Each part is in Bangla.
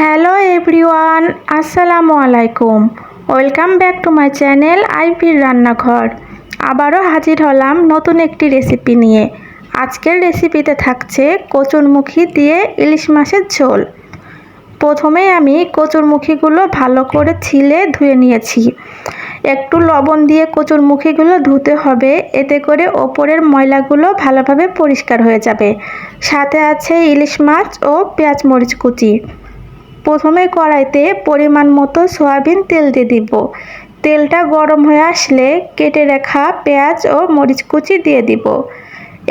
হ্যালো এভরিওয়ান, আসসালামু আলাইকুম। Welcome back to my channel আইপির রান্নাঘর। আবারও হাজির হলাম নতুন একটি রেসিপি নিয়ে। আজকের রেসিপিতে থাকছে কচুরমুখী দিয়ে ইলিশ মাছের ঝোল। প্রথমেই আমি কচুরমুখীগুলো ভালো করে ছিলে ধুয়ে নিয়েছি। একটু লবণ দিয়ে কচুরমুখীগুলো ধুতে হবে, এতে করে ওপরের ময়লাগুলো ভালোভাবে পরিষ্কার হয়ে যাবে। সাথে আছে ইলিশ মাছ ও পেঁয়াজ মরিচ কুচি। প্রথমে কড়াইতে পরিমাণ মতো সয়াবিন তেল দিয়ে দিব। তেলটা গরম হয়ে আসলে কেটে রাখা পেঁয়াজ ও মরিচ কুচি দিয়ে দিব।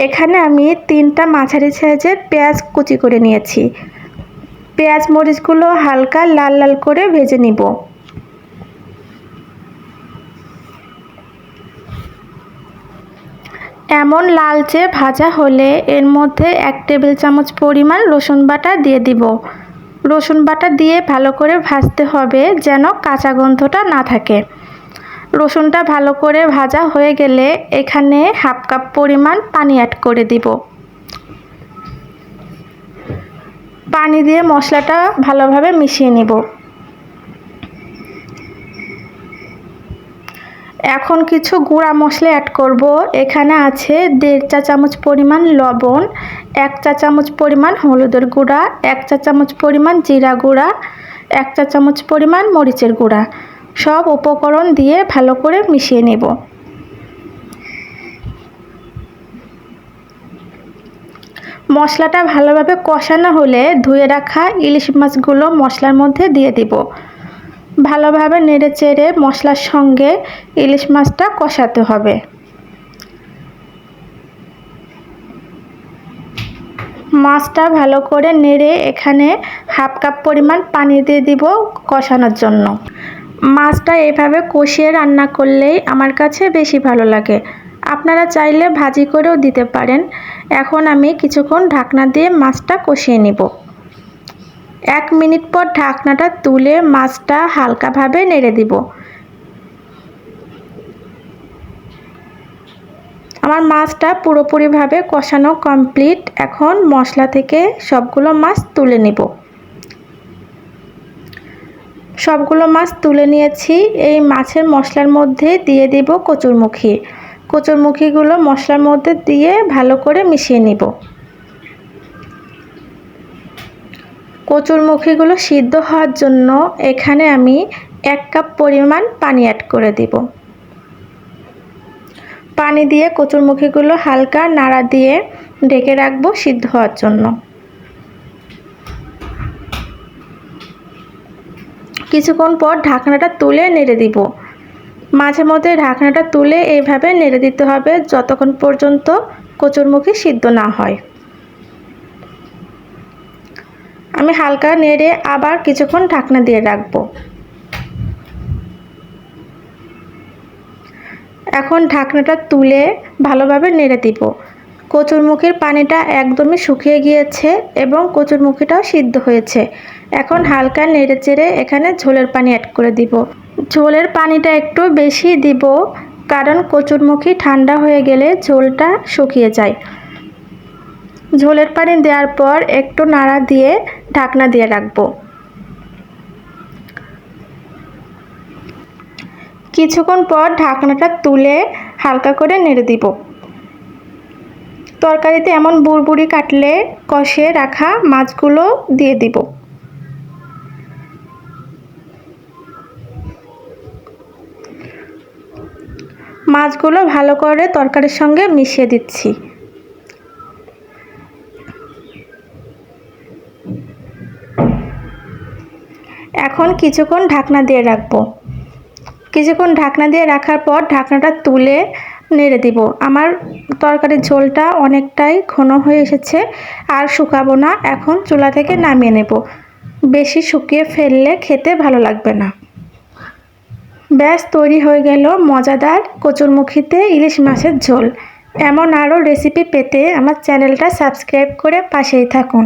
এখানে আমি তিনটা মাঝারি সাইজের পেঁয়াজ কুচি করে নিয়েছি। পেঁয়াজ মরিচগুলো হালকা লাল লাল করে ভেজে নিব। এমন লালচে ভাজা হলে এর মধ্যে এক টেবিল চামচ পরিমাণ রসুন বাটা দিয়ে দিব। রসুন বাটা দিয়ে ভালো করে ভাজতে হবে যেন কাঁচা গন্ধটা না থাকে। রসুনটা ভালো করে ভাজা হয়ে গেলে এখানে হাফ কাপ পরিমাণ পানি অ্যাড করে দিব। পানি দিয়ে মশলাটা ভালোভাবে মিশিয়ে নিব। এখন কিছু গুঁড়া মশলা অ্যাড করব। এখানে আছে দেড় চা চামচ পরিমাণ লবণ, এক চা চামচ পরিমাণ হলুদের গুঁড়া, এক চা চামচ পরিমাণ জিরা গুঁড়া, এক চা চামচ পরিমাণ মরিচের গুঁড়া। সব উপকরণ দিয়ে ভালো করে মিশিয়ে নেব। মশলাটা ভালোভাবে কষানো হলে ধুয়ে রাখা ইলিশ মাছগুলো মশলার মধ্যে দিয়ে দিব। ভালোভাবে নেড়ে চেড়ে মশলার সঙ্গে ইলিশ মাছটা কষাতে হবে। মাছটা ভালো করে নেড়ে এখানে হাফ কাপ পরিমাণ পানি দিয়ে দিব কষানোর জন্য। মাছটা এভাবে কষিয়ে রান্না করলেই আমার কাছে বেশি ভালো লাগে। আপনারা চাইলে ভাজি করেও দিতে পারেন। এখন আমি কিছুক্ষণ ঢাকনা দিয়ে মাছটা কষিয়ে নিব। এক মিনিট পর ঢাকনাটা তুলে মাছটা হালকাভাবে নেড়ে দিব। আমার মাছটা পুরোপুরিভাবে কষানো কমপ্লিট। এখন মশলা থেকে সবগুলো মাছ তুলে নিব। সবগুলো মাছ তুলে নিয়েছি। এই মাছের মশলার মধ্যে দিয়ে দিব কচুরমুখী। কচুরমুখীগুলো মশলার মধ্যে দিয়ে ভালো করে মিশিয়ে নিব। কচুরমুখীগুলো সিদ্ধ হওয়ার জন্য এখানে আমি এক কাপ পরিমাণ পানি অ্যাড করে দিব। পানি দিয়ে কচুরমুখীগুলো হালকা নাড়া দিয়ে ঢেকে রাখব সিদ্ধ হওয়ার জন্য। কিছুক্ষণ পর ঢাকনাটা তুলে নেড়ে দিব। মাঝে মধ্যে ঢাকনাটা তুলে এইভাবে নেড়ে দিতে হবে যতক্ষণ পর্যন্ত কচুরমুখী সিদ্ধ না হয়। আমি হালকা নেড়ে আবার কিছুক্ষণ ঢাকনা দিয়ে রাখব। এখন ঢাকনাটা তুলে ভালোভাবে নেড়ে দিব। কচুরমুখির পানিটা একদমই শুকিয়ে গিয়েছে এবং কচুরমুখিটাও সিদ্ধ হয়েছে। এখন হালকা নেড়ে চেড়ে এখানে ঝোলের পানি অ্যাড করে দিব। ঝোলের পানিটা একটু বেশি দিব, কারণ কচুরমুখী ঠান্ডা হয়ে গেলে ঝোলটা শুকিয়ে যায়। ঝোলের পানি দেওয়ার পর একটু নাড়া দিয়ে ঢাকনা দিয়ে রাখব। কিছুক্ষণ পর ঢাকনাটা তুলে হালকা করে নেড়ে দিব। তরকারিতে এমন বুড়বুড়ি কাটলে কষে রাখা মাছগুলো দিয়ে দিব। মাছগুলো ভালো করে তরকারির সঙ্গে মিশিয়ে দিচ্ছি। এখন কিছুক্ষণ ঢাকনা দিয়ে রাখব। কিছুক্ষণ ঢাকনা দিয়ে রাখার পর ঢাকনাটা তুলে নেড়ে দিব। আমার তরকারির ঝোলটা অনেকটাই ঘন হয়ে এসেছে, আর শুকাবো না। এখন চুলা থেকে নামিয়ে নেব। বেশি শুকিয়ে ফেললে খেতে ভালো লাগবে না। ব্যাস, তৈরি হয়ে গেল মজাদার কচুরমুখিতে ইলিশ মাছের ঝোল। এমন আরও রেসিপি পেতে আমার চ্যানেলটা সাবস্ক্রাইব করে পাশেই থাকুন।